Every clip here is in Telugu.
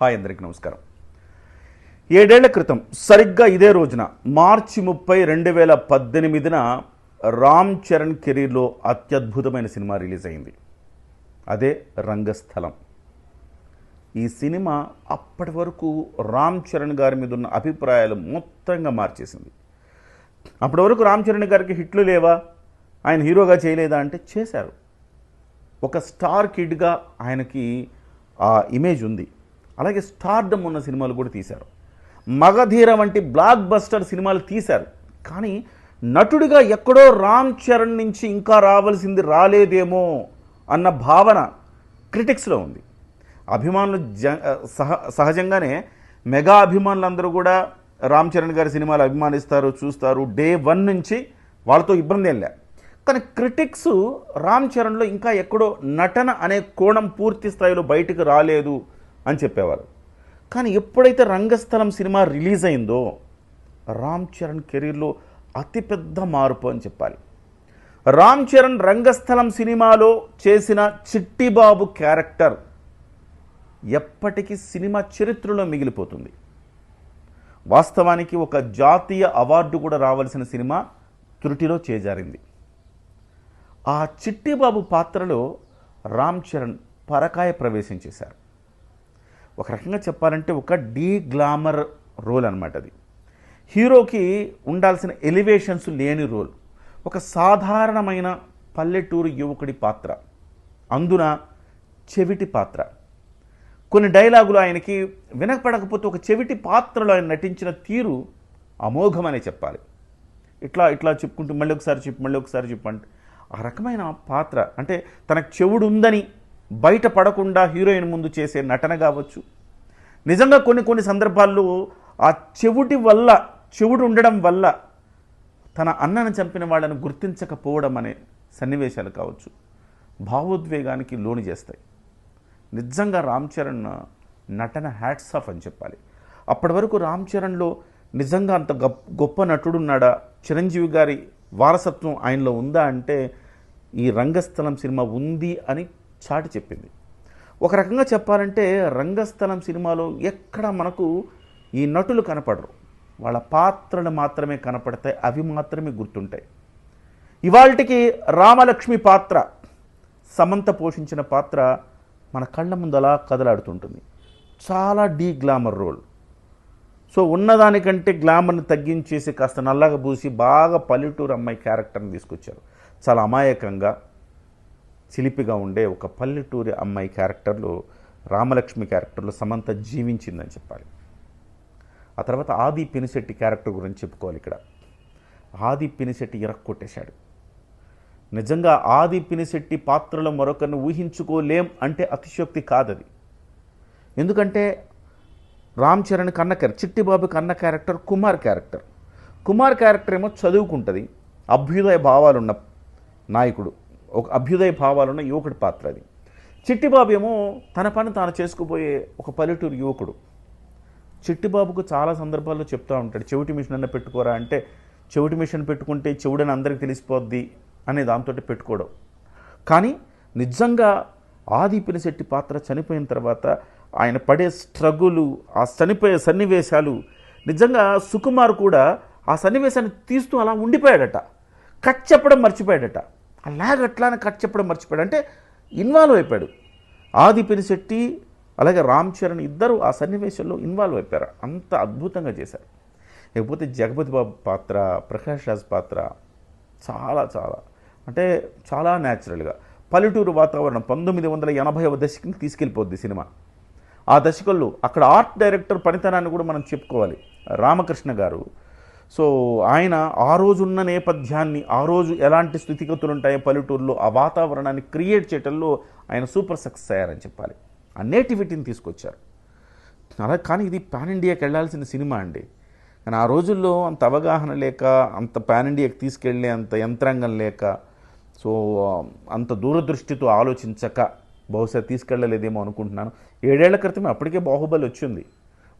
హాయ్ అందరికీ నమస్కారం. ఏడేళ్ళ క్రితం సరిగ్గా ఇదే రోజున మార్చి ముప్పై రెండు వేల పద్దెనిమిదిన రామ్ చరణ్ కెరీర్లో అత్యద్భుతమైన సినిమా రిలీజ్ అయింది. అదే రంగస్థలం. ఈ సినిమా అప్పటి వరకు రామ్ చరణ్ గారి మీద ఉన్న అభిప్రాయాలు మొత్తంగా మార్చేసింది. అప్పటి వరకు రామ్ చరణ్ గారికి హిట్లు లేవా? ఆయన హీరోగా చేయలేదా అంటే చేశారు. ఒక స్టార్ కిడ్గా ఆయనకి ఆ ఇమేజ్ ఉంది. అలాగే స్టార్డమ్ ఉన్న సినిమాలు కూడా తీశారు. మగధీర వంటి బ్లాక్ బస్టర్ సినిమాలు తీశారు. కానీ నటుడిగా ఎక్కడో రామ్ చరణ్ నుంచి ఇంకా రావాల్సింది రాలేదేమో అన్న భావన క్రిటిక్స్లో ఉంది. అభిమానులు జ సహ సహజంగానే మెగా అభిమానులందరూ కూడా రామ్ చరణ్ గారి సినిమాలు అభిమానిస్తారు చూస్తారు. డే వన్ నుంచి వాళ్ళతో ఇబ్బంది ఏం లే. కానీ క్రిటిక్స్ రామ్ చరణ్లో ఇంకా ఎక్కడో నటన అనే కోణం పూర్తి స్థాయిలో బయటకు రాలేదు. అని చెప్పేవారు. కానీ ఎప్పుడైతే రంగస్థలం సినిమా రిలీజ్ అయిందో రామ్ చరణ్ కెరీర్లో అతిపెద్ద మార్పు అని చెప్పాలి. రామ్ చరణ్ రంగస్థలం సినిమాలో చేసిన చిట్టిబాబు క్యారెక్టర్ ఎప్పటికీ సినిమా చరిత్రలో మిగిలిపోతుంది. వాస్తవానికి ఒక జాతీయ అవార్డు కూడా రావాల్సిన సినిమా త్రుటిలో చేజారింది. ఆ చిట్టిబాబు పాత్రలో రామ్ చరణ్ పరకాయ ప్రవేశం చేశారు. ఒక రకంగా చెప్పాలంటే ఒక డీ గ్లామర్ రోల్ అనమాట అది. హీరోకి ఉండాల్సిన ఎలివేషన్స్ లేని రోల్. ఒక సాధారణమైన పల్లెటూరు యువకుడి పాత్ర. అందున చెవిటి పాత్ర. కొన్ని డైలాగులు ఆయనకి వినపడకపోతే ఒక చెవిటి పాత్రలో ఆయన నటించిన తీరు అమోఘమనే చెప్పాలి. ఇట్లా ఇట్లా చెప్పుకుంటూ మళ్ళీ ఒకసారి చెప్పు మళ్ళీ ఒకసారి చెప్పు అంటే. ఆ రకమైన పాత్ర. అంటే తనకు చెవుడు ఉందని బయట పడకుండా హీరోయిన్ ముందు చేసే నటన కావచ్చు. నిజంగా కొన్ని కొన్ని సందర్భాల్లో ఆ చెవుటి వల్ల చెవుడు ఉండడం వల్ల తన అన్నను చంపిన వాళ్ళను గుర్తించకపోవడం అనే సన్నివేశాలు కావచ్చు. భావోద్వేగానికి లోను చేస్తాయి. నిజంగా రామ్ చరణ్ నటన హ్యాట్స్ ఆఫ్ అని చెప్పాలి. అప్పటి వరకు రామ్ చరణ్లో నిజంగా అంత గొప్ప గొప్ప నటుడున్నాడా? చిరంజీవి గారి వారసత్వం ఆయనలో ఉందా అంటే ఈ రంగస్థలం సినిమా ఉంది అని చాటి చెప్పింది. ఒక రకంగా చెప్పాలంటే రంగస్థలం సినిమాలో ఎక్కడ మనకు ఈ నటులు కనపడరు. వాళ్ళ పాత్రలు మాత్రమే కనపడతాయి అవి మాత్రమే గుర్తుంటాయి. ఇవాళకి రామలక్ష్మి పాత్ర సమంత పోషించిన పాత్ర మన కళ్ళ ముందు అలా కదలాడుతుంటుంది. చాలా డీ గ్లామర్ రోల్. సో ఉన్నదానికంటే గ్లామర్ని తగ్గించేసి కాస్త నల్లగా పూసి బాగా పల్లెటూరు అమ్మాయి క్యారెక్టర్ని తీసుకొచ్చారు. చాలా అమాయకంగా చిలిపిగా ఉండే ఒక పల్లెటూరి అమ్మాయి క్యారెక్టర్లు రామలక్ష్మి క్యారెక్టర్లు సమంత జీవించిందని చెప్పాలి. ఆ తర్వాత ఆది పినిశెట్టి క్యారెక్టర్ గురించి చెప్పుకోవాలి ఇక్కడ. ఆది పినిశెట్టి ఇరక్కొట్టేశాడు నిజంగా ఆది పినిశెట్టి పాత్రలో మరొకరిని ఊహించుకోలేం అంటే అతిశయోక్తి కాదది. ఎందుకంటే Ram Charan Kanna character Chittibabu Kanna character Kumar character. Kumar character ఏమో చదువుకుంటుంది అభ్యుదయ భావాలున్న నాయకుడు. ఒక అభ్యుదయ భావాలున్న యువకుడి పాత్ర అది. చిట్టిబాబు ఏమో తన పని తాను చేసుకుపోయే ఒక పల్లెటూరు యువకుడు. చిట్టిబాబుకు చాలా సందర్భాల్లో చెప్తూ ఉంటాడు చెవిటి మిషన్ అన్న పెట్టుకోరా అంటే చెవిటి మిషన్ పెట్టుకుంటే చెవుడని అందరికి తెలిసిపోద్ది అనే దాంతో పెట్టుకోవడం. కానీ నిజంగా ఆది పినిశెట్టి పాత్ర చనిపోయిన తర్వాత ఆయన పడే స్ట్రగులు ఆ చనిపోయే సన్నివేశాలు నిజంగా సుకుమార్ కూడా ఆ సన్నివేశాన్ని తీస్తూ అలా ఉండిపోయాడట. కట్ చెప్పడం మర్చిపోయాడట. అలాగ అని కట్ చెప్పడం మర్చిపోయాడు. అంటే ఇన్వాల్వ్ అయిపోయాడు. ఆది పినిశెట్టి అలాగే రామ్ చరణ్ ఇద్దరు ఆ సన్నివేశంలో ఇన్వాల్వ్ అయిపోయారు. అంత అద్భుతంగా చేశారు. లేకపోతే జగపతి బాబు పాత్ర ప్రకాష్ రాజ్ పాత్ర చాలా చాలా. అంటే చాలా న్యాచురల్గా పల్లెటూరు వాతావరణం పంతొమ్మిది వందల ఎనభైవ దశకి తీసుకెళ్ళిపోద్ది సినిమా. ఆ దశకల్లో అక్కడ ఆర్ట్ డైరెక్టర్ పనితనాన్ని కూడా మనం చెప్పుకోవాలి. రామకృష్ణ గారు సో ఆయన ఆ రోజున్న నేపథ్యాన్ని ఆ రోజు ఎలాంటి స్థితిగతులు ఉంటాయో పల్లెటూరులో ఆ వాతావరణాన్ని క్రియేట్ చేయటంలో ఆయన సూపర్ సక్సెస్ అయ్యారని చెప్పాలి. ఆ నేటివిటీని తీసుకొచ్చారు. అలా కానీ ఇది పాన్ ఇండియాకి వెళ్ళాల్సిన సినిమా అండి. కానీ ఆ రోజుల్లో అంత అవగాహన లేక అంత పాన్ ఇండియాకి తీసుకెళ్ళే అంత యంత్రాంగం లేక సో అంత దూరదృష్టితో ఆలోచించక బహుశా తీసుకెళ్ళలేదేమో అనుకుంటున్నాను. ఏడేళ్ళ క్రితమే అప్పటికే బాహుబలి వచ్చింది.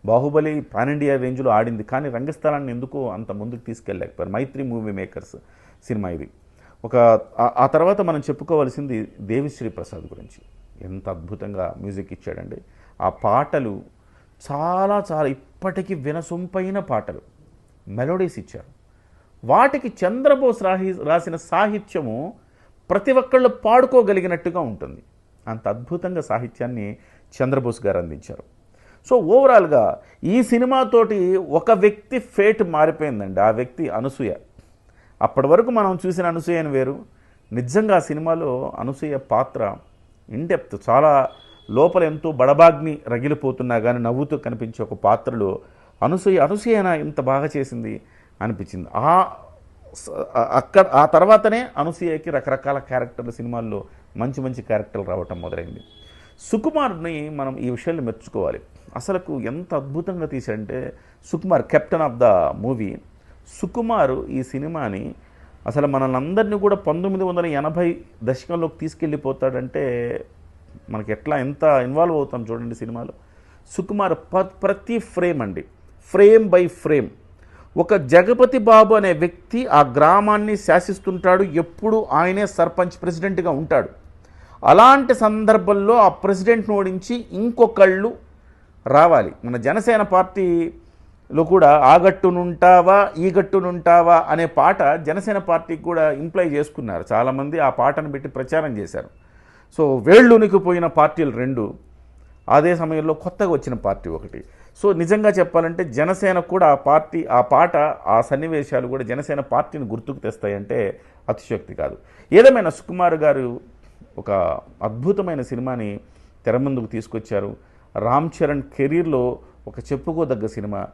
బాహుబలి పాన్ ఇండియా రేంజ్లో ఆడింది. కానీ రంగస్థలాన్ని ఎందుకు అంత ముందుకు తీసుకెళ్ళలేకపోయారు? మైత్రి మూవీ మేకర్స్ సినిమా ఇది. ఒక ఆ- తర్వాత మనం చెప్పుకోవాల్సింది దేవిశ్రీ ప్రసాద్ గురించి. ఎంత అద్భుతంగా మ్యూజిక్ ఇచ్చాడండి. ఆ పాటలు చాలా చాలా ఇప్పటికీ వినసొంపైన పాటలు. మెలోడీస్ ఇచ్చారు. వాటికి చంద్రబోస్ రాహి రాసిన సాహిత్యము ప్రతి ఒక్కళ్ళు పాడుకోగలిగినట్టుగా ఉంటుంది. అంత అద్భుతంగా సాహిత్యాన్ని చంద్రబోస్ గారు అందించారు. సో ఓవరాల్గా ఈ సినిమాతోటి ఒక వ్యక్తి ఫేట్ మారిపోయిందండి ఆ వ్యక్తి అనసూయ. అప్పటి వరకు మనం చూసిన అనసూయని వేరు. నిజంగా ఆ సినిమాలో అనసూయ పాత్ర ఇన్డెప్త్ చాలా లోపల ఎంతో బడబాగ్ని రగిలిపోతున్నా కానీ నవ్వుతూ కనిపించే ఒక పాత్రలో అనసూయ అనసూయన ఇంత బాగా చేసింది అనిపించింది. ఆ ఆ- అక్కడ ఆ తర్వాతనే అనసూయకి రకరకాల క్యారెక్టర్లు సినిమాల్లో మంచి మంచి క్యారెక్టర్లు రావటం మొదలైంది. సుకుమార్ని మనం ఈ విషయాన్ని మెచ్చుకోవాలి. అసలుకు ఎంత అద్భుతంగా తీశాడంటే Sukumar captain of the movie. Sukumar ఈ సినిమాని అసలు మనల్ని అందరినీ కూడా పంతొమ్మిది వందల ఎనభై దశకంలోకి తీసుకెళ్ళిపోతాడంటే మనకి ఎట్లా ఎంత ఇన్వాల్వ్ అవుతాం చూడండి సినిమాలో. సుకుమార్ ప- ప్రతి ఫ్రేమ్ అండి ఫ్రేమ్ బై ఫ్రేమ్. ఒక జగపతి బాబు అనే వ్యక్తి ఆ గ్రామాన్ని శాసిస్తుంటాడు ఎప్పుడు ఆయనే సర్పంచ్ ప్రెసిడెంట్గా ఉంటాడు. అలాంటి సందర్భంలో ఆ ప్రెసిడెంట్ను ఓడించి ఇంకొకళ్ళు రావాలి. మన జనసేన పార్టీలో కూడా ఆ గట్టునుంటావా ఈ గట్టునుంటావా అనే పాట జనసేన పార్టీకి కూడా ఇంప్లై చేసుకున్నారు. చాలామంది ఆ పాటను పెట్టి ప్రచారం చేశారు. సో వేళ్ళునికిపోయిన పార్టీలు రెండు అదే సమయంలో కొత్తగా వచ్చిన పార్టీ ఒకటి. సో నిజంగా చెప్పాలంటే జనసేన కూడా ఆ పార్టీ ఆ పాట ఆ సన్నివేశాలు కూడా జనసేన పార్టీని గుర్తుకు తెస్తాయంటే అతిశక్తి కాదు. ఏదేమైనా సుకుమార్ గారు ఒక అద్భుతమైన సినిమాని తెర ముందుకు తీసుకొచ్చారు. రామ్ చరణ్ కెరీర్లో ఒక చెప్పుకోదగ్గ సినిమా.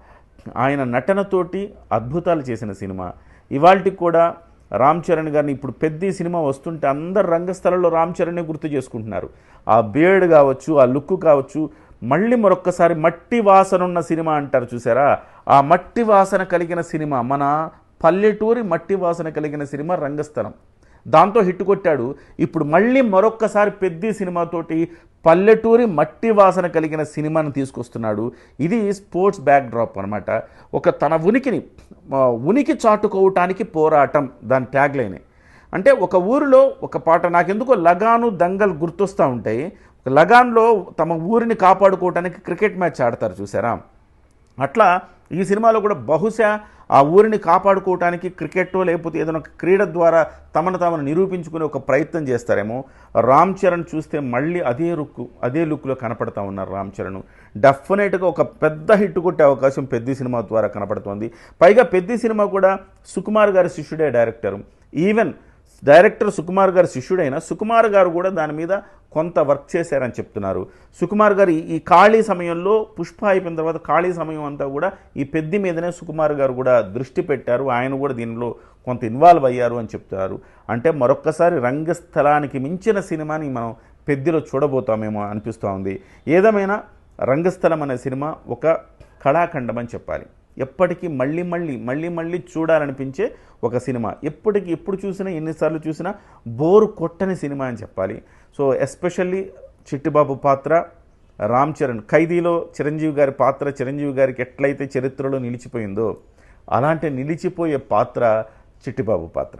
ఆయన నటనతోటి అద్భుతాలు చేసిన సినిమా. ఇవాళకి కూడా రామ్ చరణ్ గారిని ఇప్పుడు పెద్ద సినిమా వస్తుంటే అందరు రంగస్థలంలో రామ్ చరణ్నే గుర్తు చేసుకుంటున్నారు. ఆ బియర్డ్ కావచ్చు ఆ లుక్ కావచ్చు మళ్ళీ మరొక్కసారి మట్టి వాసన ఉన్న సినిమా అంటారు చూసారా? ఆ మట్టి వాసన కలిగిన సినిమా మన పల్లెటూరి మట్టి వాసన కలిగిన సినిమా రంగస్థలం. దాంతో హిట్ కొట్టాడు. ఇప్పుడు మళ్ళీ మరొక్కసారి పెద్ద సినిమాతోటి పల్లెటూరి మట్టి వాసన కలిగిన సినిమాను తీసుకొస్తున్నాడు. ఇది స్పోర్ట్స్ బ్యాక్ డ్రాప్ అనమాట ఒక తన ఉనికిని ఉనికి చాటుకోవటానికి పోరాటం దాని ట్యాగ్లైనే అంటే ఒక ఊరిలో ఒక పాట నాకెందుకో లగాను దంగల్ గుర్తొస్తూ ఉంటాయి. లగాన్లో తమ ఊరిని కాపాడుకోవటానికి క్రికెట్ మ్యాచ్ ఆడతారు చూసారా? అట్లా ఈ సినిమాలో కూడా బహుశా ఆ ఊరిని కాపాడుకోవటానికి క్రికెట్ లేకపోతే ఏదైనా ఒక క్రీడ ద్వారా తమను తామను నిరూపించుకునే ఒక ప్రయత్నం చేస్తారేమో. రామ్ చరణ్ చూస్తే మళ్ళీ అదే లుక్ అదే లుక్లో కనపడతా ఉన్నారు రామ్ చరణ్. డెఫినెట్గా ఒక పెద్ద హిట్ కొట్టే అవకాశం పెద్ద సినిమా ద్వారా కనపడుతోంది. పైగా పెద్ద సినిమా కూడా సుకుమార్ గారి శిష్యుడే డైరెక్టర్. ఈవెన్ డైరెక్టర్ సుకుమార్ గారి శిష్యుడైన సుకుమార్ గారు కూడా దాని మీద కొంత వర్క్ చేశారని చెప్తున్నారు. సుకుమార్ గారు ఈ- ఈ ఖాళీ సమయంలో పుష్ప అయిపోయిన తర్వాత ఖాళీ సమయం అంతా కూడా ఈ పెద్ది మీదనే సుకుమార్ గారు కూడా దృష్టి పెట్టారు. ఆయన కూడా దీనిలో కొంత ఇన్వాల్వ్ అయ్యారు అని చెప్తున్నారు అంటే మరొక్కసారి రంగస్థలానికి మించిన సినిమాని మనం పెద్దిలో చూడబోతామేమో అనిపిస్తూ ఉంది. ఏదేమైనా రంగస్థలం అనే సినిమా ఒక కళాఖండం అని చెప్పాలి. ఎప్పటికీ మళ్ళీ మళ్ళీ మళ్ళీ మళ్ళీ చూడాలనిపించే ఒక సినిమా. ఎప్పటికి ఎప్పుడు చూసినా ఎన్నిసార్లు చూసినా బోరు కొట్టని సినిమా అని చెప్పాలి. సో ఎస్పెషల్లీ చిట్టిబాబు పాత్ర రామ్ చరణ్ ఖైదీలో చిరంజీవి గారి పాత్ర చిరంజీవి గారికి ఎట్లయితే చరిత్రలో నిలిచిపోయిందో అలాంటి నిలిచిపోయే పాత్ర చిట్టిబాబు పాత్ర.